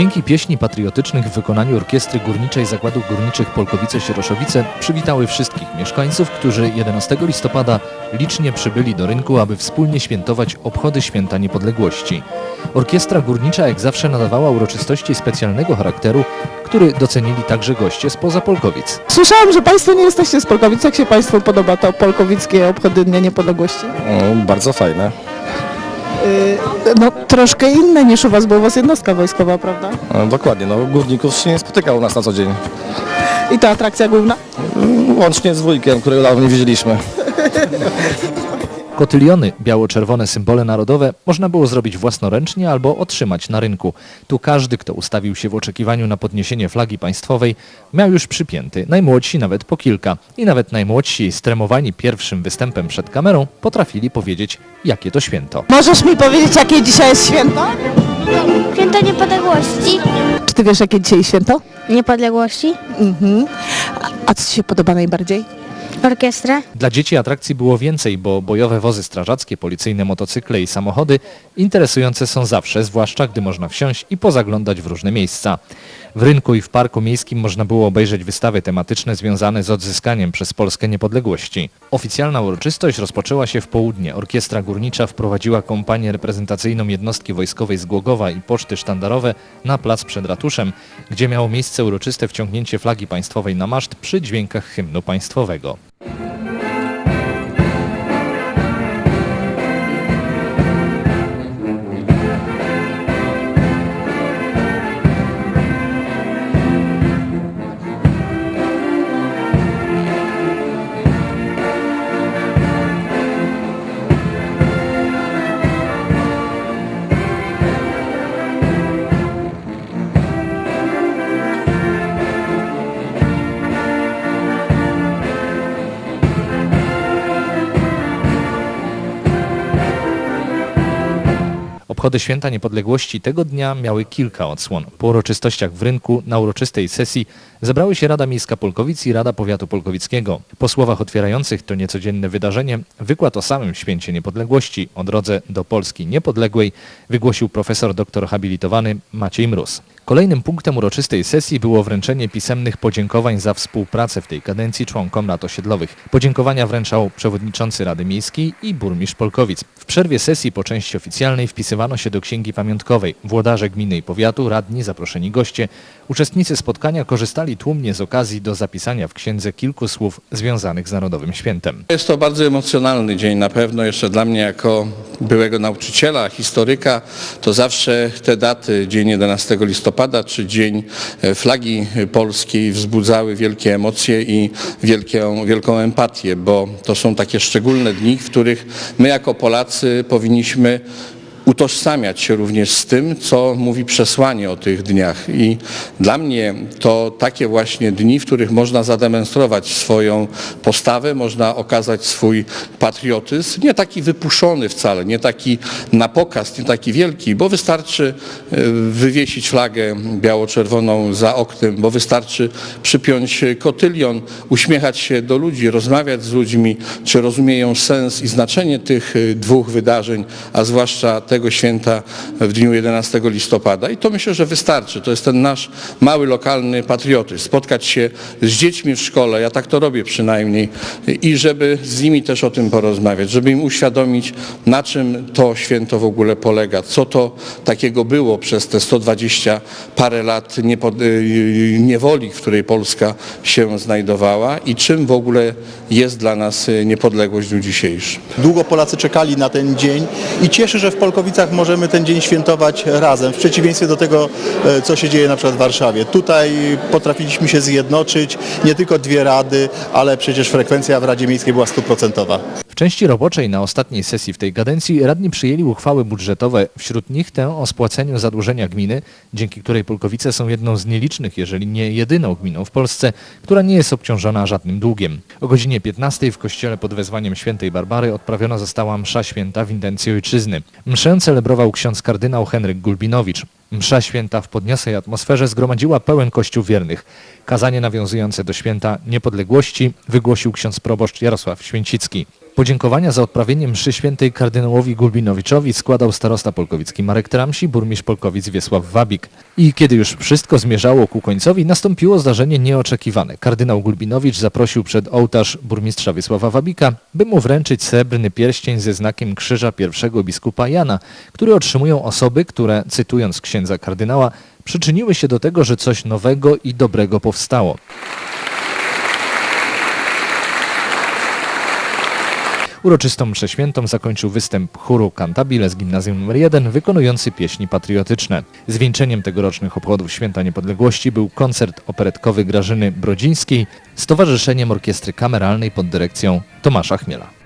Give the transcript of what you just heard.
Dźwięki pieśni patriotycznych w wykonaniu Orkiestry Górniczej Zakładu Górniczych Polkowice-Sieroszowice przywitały wszystkich mieszkańców, którzy 11 listopada licznie przybyli do rynku, aby wspólnie świętować obchody Święta Niepodległości. Orkiestra Górnicza jak zawsze nadawała uroczystości specjalnego charakteru, który docenili także goście spoza Polkowic. Słyszałam, że Państwo nie jesteście z Polkowic. Jak się Państwu podoba to polkowickie obchody Dnia Niepodległości? O, bardzo fajne. Yy, no troszkę inne niż u Was, bo u Was jednostka wojskowa, prawda? No, dokładnie, no górników się nie spotyka u nas na co dzień. I ta atrakcja główna? Łącznie z wujkiem, którego dawno nie widzieliśmy. Kotyliony, biało-czerwone symbole narodowe, można było zrobić własnoręcznie albo otrzymać na rynku. Tu każdy, kto ustawił się w oczekiwaniu na podniesienie flagi państwowej, miał już przypięty, najmłodsi nawet po kilka. I nawet najmłodsi, stremowani pierwszym występem przed kamerą, potrafili powiedzieć, jakie to święto. Możesz mi powiedzieć, jakie dzisiaj jest święto? Święto Niepodległości. Czy Ty wiesz, jakie dzisiaj święto? Niepodległości. Mhm. A- A co Ci się podoba najbardziej? Orkiestra. Dla dzieci atrakcji było więcej, bo bojowe wozy strażackie, policyjne motocykle i samochody interesujące są zawsze, zwłaszcza gdy można wsiąść i pozaglądać w różne miejsca. W rynku i w parku miejskim można było obejrzeć wystawy tematyczne związane z odzyskaniem przez Polskę niepodległości. Oficjalna uroczystość rozpoczęła się w południe. Orkiestra Górnicza wprowadziła kompanię reprezentacyjną jednostki wojskowej z Głogowa i poczty sztandarowe na plac przed ratuszem, gdzie miało miejsce uroczyste wciągnięcie flagi państwowej na maszt przy dźwiękach hymnu państwowego. と。Obchody Święta Niepodległości tego dnia miały kilka odsłon. Po uroczystościach w rynku, na uroczystej sesji zebrały się Rada Miejska Polkowic i Rada Powiatu Polkowickiego. Po słowach otwierających to niecodzienne wydarzenie wykład o samym Święcie Niepodległości, o drodze do Polski niepodległej, wygłosił profesor doktor habilitowany Maciej Mróz. Kolejnym punktem uroczystej sesji było wręczenie pisemnych podziękowań za współpracę w tej kadencji członkom lat osiedlowych. Podziękowania wręczał przewodniczący Rady Miejskiej i burmistrz Polkowic. W przerwie sesji po części oficjalnej wpisywano się do księgi pamiątkowej. Włodarze gminy i powiatu, radni, zaproszeni goście. Uczestnicy spotkania korzystali tłumnie z okazji do zapisania w księdze kilku słów związanych z Narodowym Świętem. Jest to bardzo emocjonalny dzień na pewno, jeszcze dla mnie jako byłego nauczyciela, historyka, to zawsze te daty, dzień 11 listopada czy dzień e, flagi polskiej wzbudzały wielkie emocje i wielką, wielką empatię, bo to są takie szczególne dni, w których my jako Polacy powinniśmy utożsamiać się również z tym, co mówi przesłanie o tych dniach. I dla mnie to takie właśnie dni, w których można zademonstrować swoją postawę, można okazać swój patriotyzm, nie taki wypuszczony wcale, nie taki na pokaz, nie taki wielki, bo wystarczy e, wywiesić flagę biało-czerwoną za oknem, bo wystarczy przypiąć kotylion, uśmiechać się do ludzi, rozmawiać z ludźmi, czy rozumieją sens i znaczenie tych e, dwóch wydarzeń, a zwłaszcza tego święta w dniu 11 listopada. I to myślę, że wystarczy. To jest ten nasz mały, lokalny patriotyzm. Spotkać się z dziećmi w szkole, ja tak to robię przynajmniej, i żeby z nimi też o tym porozmawiać, żeby im uświadomić, na czym to święto w ogóle polega, co to takiego było przez te 120 parę lat y, niewoli, w której Polska się znajdowała i czym w ogóle jest dla nas niepodległość w dniu dzisiejszym. Długo Polacy czekali na ten dzień i cieszy, że w Polkowicach możemy ten dzień świętować razem, w przeciwieństwie do tego, e, co się dzieje na przykład w Warszawie. Tutaj potrafiliśmy się zjednoczyć, nie tylko dwie rady, ale przecież frekwencja w Radzie Miejskiej była stuprocentowa. Części roboczej na ostatniej sesji w tej kadencji radni przyjęli uchwały budżetowe, wśród nich tę o spłaceniu zadłużenia gminy, dzięki której Polkowice są jedną z nielicznych, jeżeli nie jedyną gminą w Polsce, która nie jest obciążona żadnym długiem. O godzinie 15 w kościele pod wezwaniem świętej Barbary odprawiona została msza święta w intencji ojczyzny. Mszę celebrował ksiądz kardynał Henryk Gulbinowicz. Msza święta w podniosłej atmosferze zgromadziła pełen kościół wiernych. Kazanie nawiązujące do święta niepodległości wygłosił ksiądz proboszcz Jarosław Święcicki. Po Podziękowania za odprawienie mszy świętej kardynałowi Gulbinowiczowi składał starosta polkowicki Marek Tramsi, burmistrz Polkowic Wiesław Wabik. I kiedy już wszystko zmierzało ku końcowi, nastąpiło zdarzenie nieoczekiwane. Kardynał Gulbinowicz zaprosił przed ołtarz burmistrza Wiesława Wabika, by mu wręczyć srebrny pierścień ze znakiem krzyża pierwszego biskupa Jana, który otrzymują osoby, które, cytując księdza kardynała, przyczyniły się do tego, że coś nowego i dobrego powstało. Uroczystą mszę świętą zakończył występ chóru Cantabile z Gimnazjum nr 1 wykonujący pieśni patriotyczne. Zwieńczeniem tegorocznych obchodów Święta Niepodległości był koncert operetkowy Grażyny Brodzińskiej z Towarzyszeniem Orkiestry Kameralnej pod dyrekcją Tomasza Chmiela.